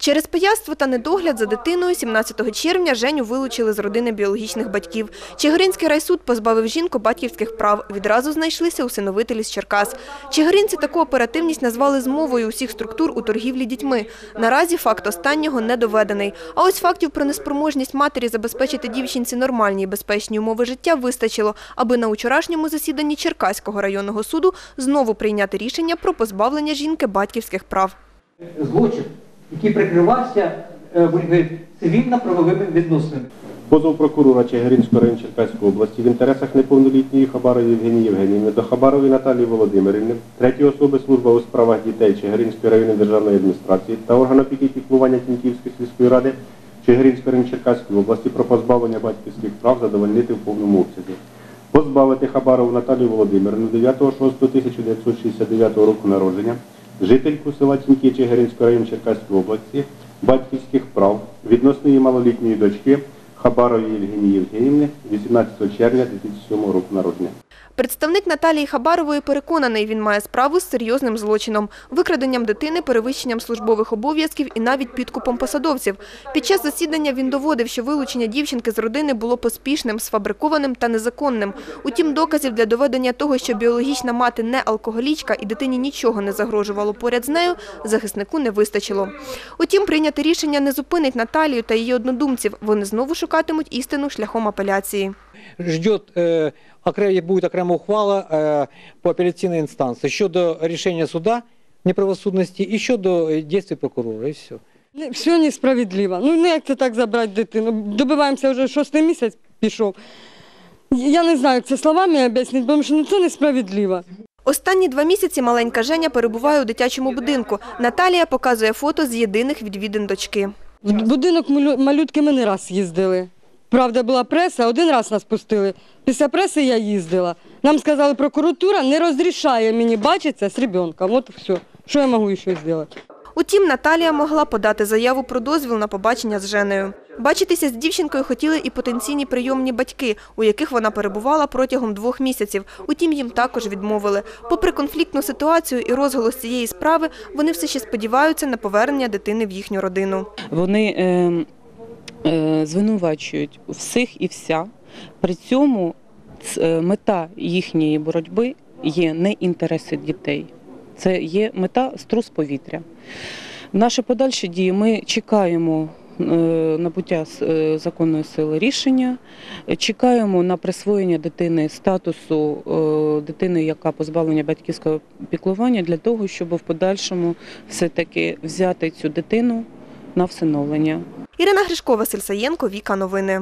Через пияцтво та недогляд за дитиною 17 червня Женю вилучили з родини біологічних батьків. Чигиринський райсуд позбавив жінку батьківських прав. Відразу знайшлися усиновителі з Черкас. Чигиринці таку оперативність назвали змовою усіх структур у торгівлі дітьми. Наразі факт останнього не доведений. А ось фактів про неспроможність матері забезпечити дівчинці нормальні і безпечні умови життя вистачило, аби на учорашньому засіданні Черкаського районного суду знову прийняти рішення про позбавлення жінки батьківських прав. злочин, який прикривався е, будемо говорити, цивільно-правовими відносинами. Позов прокурора Чигиринського району Черкаської області в інтересах неповнолітньої Хабарової Євгенії Євгенівни до Хабарової Наталії Володимирівни, третьої особи служба у справах дітей Чигиринської районної державної адміністрації та орган опіки і піклування Тіньківської сільської ради Чигиринського району Черкаської області про позбавлення батьківських прав задовольнити в повному обсязі. Позбавити Хабарову Наталію Володимирівну 9.6.1969 року народження, жительку села Тіньки Чигиринського району Черкаської області, батьківських прав відносно її малолітньої дочки Хабарової Євгенії Євгенівни 18 червня 2007 року народження. Представник Наталії Хабарової переконаний, він має справу з серйозним злочином – викраденням дитини, перевищенням службових обов'язків і навіть підкупом посадовців. Під час засідання він доводив, що вилучення дівчинки з родини було поспішним, сфабрикованим та незаконним. Утім, доказів для доведення того, що біологічна мати не алкоголічка і дитині нічого не загрожувало поряд з нею, захиснику не вистачило. Утім, прийняте рішення не зупинить Наталію та її однодумців. Вони знову шукатимуть істину шляхом апеляції. Ждет, э, будет окрема ухвала э, по апелляційній інстанції щодо рішення суда неправосудності і щодо е, дійствий прокурора, і все. Все несправедливо. Ну, ну як це так забрати дитину? Добиваємося вже шостий місяць пішов. Я не знаю, як це словами об'яснити, тому що ну, це несправедливо. Останні два місяці маленька Женя перебуває у дитячому будинку. Наталія показує фото з єдиних відвідин дочки. В будинок малютки ми не раз їздили. Правда, була преса, один раз нас пустили. Після преси я їздила. Нам сказали, прокуратура не розрішає мені бачитися з ребенком. От все. Що я можу ще зробити? Утім, Наталія могла подати заяву про дозвіл на побачення з Женею. Бачитися з дівчинкою хотіли і потенційні прийомні батьки, у яких вона перебувала протягом двох місяців. Утім, їм також відмовили. Попри конфліктну ситуацію і розголос цієї справи, вони все ще сподіваються на повернення дитини в їхню родину. Вони е, е, звинувачують всіх і вся. При цьому е, мета їхньої боротьби є не інтереси дітей, це є мета струс повітря. Наші подальші дії ми чекаємо. е, Набуття е, законної сили рішення, Е, чекаємо на присвоєння дитини статусу е, дитини, яка позбавлення батьківського піклування, для того, щоб в подальшому все-таки взяти цю дитину на всиновлення. Ірина Гришко, Василь Саєнко, Віка Новини.